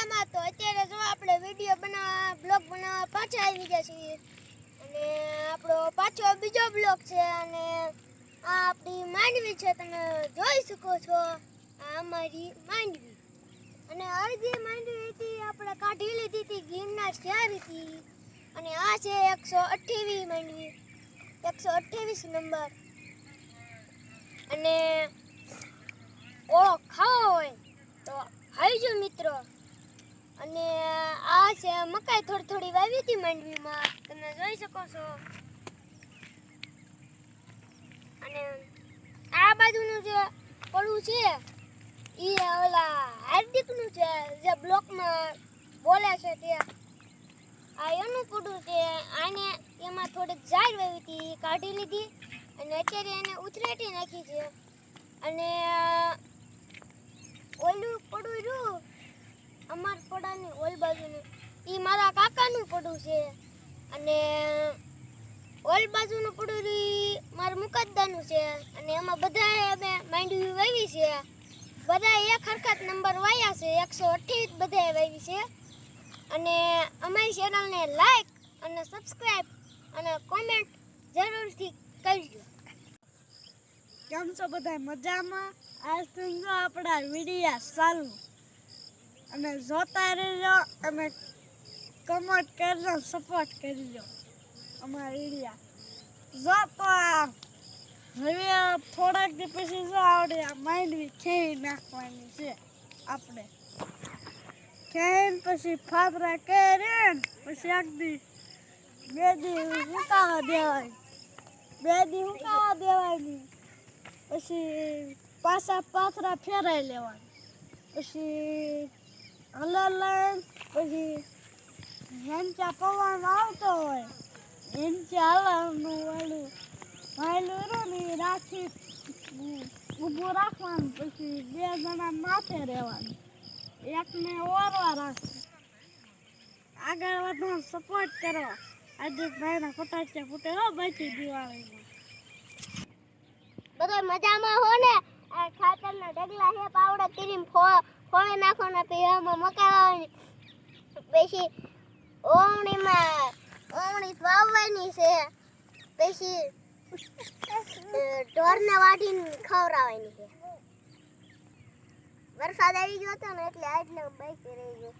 મજામાં તો અત્યારે જો આપણે વીડિયો બનાવવા બ્લોગ બનાવવા પાછા આવી ગયા છીએ. અને આપણો પાછો બીજો બ્લોગ છે અને આ આપણી માંડવી છે, તમે જોઈ શકો છો. આ અમારી માંડવી. અને અડધી માંડવી હતી, આપણે કાઢી લીધી હતી ગીરના શહેર હતી. અને આ છે એકસો અઠ્યાવીસ માંડવી. એકસો અઠ્યાવીસ નંબર. અને છે થોડી થોડી વાવી હતી માંડવીમાં. તમે જોઈ શકો છો. અને આ બાજુનું જે પડું છે, એ ઓલા હાર્દિકનું છે, જે બ્લોકમાં બોલે છે તે. આ એનું પડું છે, આને એમાં થોડીક ઝાડ વાવી હતી કાઢી લીધી અને અત્યારે એને ઉથરેટી નાખી છે. અને ઓલું પડું રહ્યું અમાર પડાની ઓલ બાજુનું. એ મારા કાકાનું પડું છે. અને ઓલ બાજુનું પડું મારા મુકદ્દાનું છે. અને એમાં બધાએ અમે માંડવી વાવી છે. બધા એક હરખત નંબર વાયા છે. એકસો અઠ્યાવીસ બધાએ વાવી છે. અને અમારી ચેનલને લાઈક અને સબસ્ક્રાઈબ અને કોમેન્ટ જરૂરથી કરજો. કેમ છો બધા મજામાં? આજ તો આપણા વિડીયા ચાલુ. અને જોતા રહેજો. અને કમેન્ટ કરજો સપોર્ટ કરજો. અમારા વિડીયા જો તો હવે થોડાક દી પછી જો આવડે? આ માંડવી ખેઈ નાખવાની છે આપણે. ખેઈને પછી ફાદરા કરીને પછી એક દી બે દી ઉતાવા દેવાય. બે દી ઉતાવા દેવાની. પછી પાછા પાથરા ફેરાઈ લેવાના. પછી હલર લઈને પછી હેંચા પવન આવતો હોય હેંચા ચાલવાનું વાલું. રહ્યું રાખી ઊભું રાખવાનું, પછી બે જણા માથે રહેવાનું. એકને ઓરવા રાખવું. આગળ વધો સપોર્ટ કરો આજે ભાઈના ફટાક્યા ફૂટે, હો બચી દિવાળીમાં. બધા મજામાં હો ને? આ ખાતરના ઢગલા હે પાવડા કરીને ફોળે નાખો નાખવાના, પીવામાં મકાવાની પછી ઓવણીમાં ઓવણી વાવવાની છે. વરસાદ આવી ગયો ને એટલે એટલે બાઈક રહી ગયો.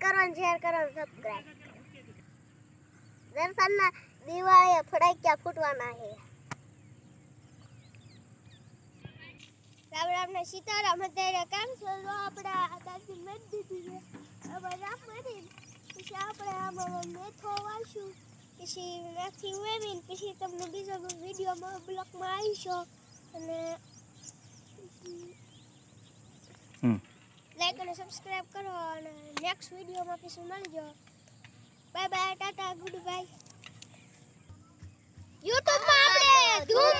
કરો ને કરો ને વરસાદના દિવાળીએ ફટાક્યા ફૂટવાના છે. રામ રામ ને સીતારામ અત્યારે કામ છે આપણા દાદી મેં દીધી છે. હવે રામ પછી આપણે આમાં મેથો વાળશું પછી મેથી ઉમેરીને પછી તમને બીજો વિડીયોમાં બ્લોગમાં આવીશો. અને લાઈક અને સબસ્ક્રાઇબ કરો અને નેક્સ્ટ વિડીયોમાં પછી મળજો. Bye bye Tata goodbye યુટ્યુબમાં આપણે ધૂમ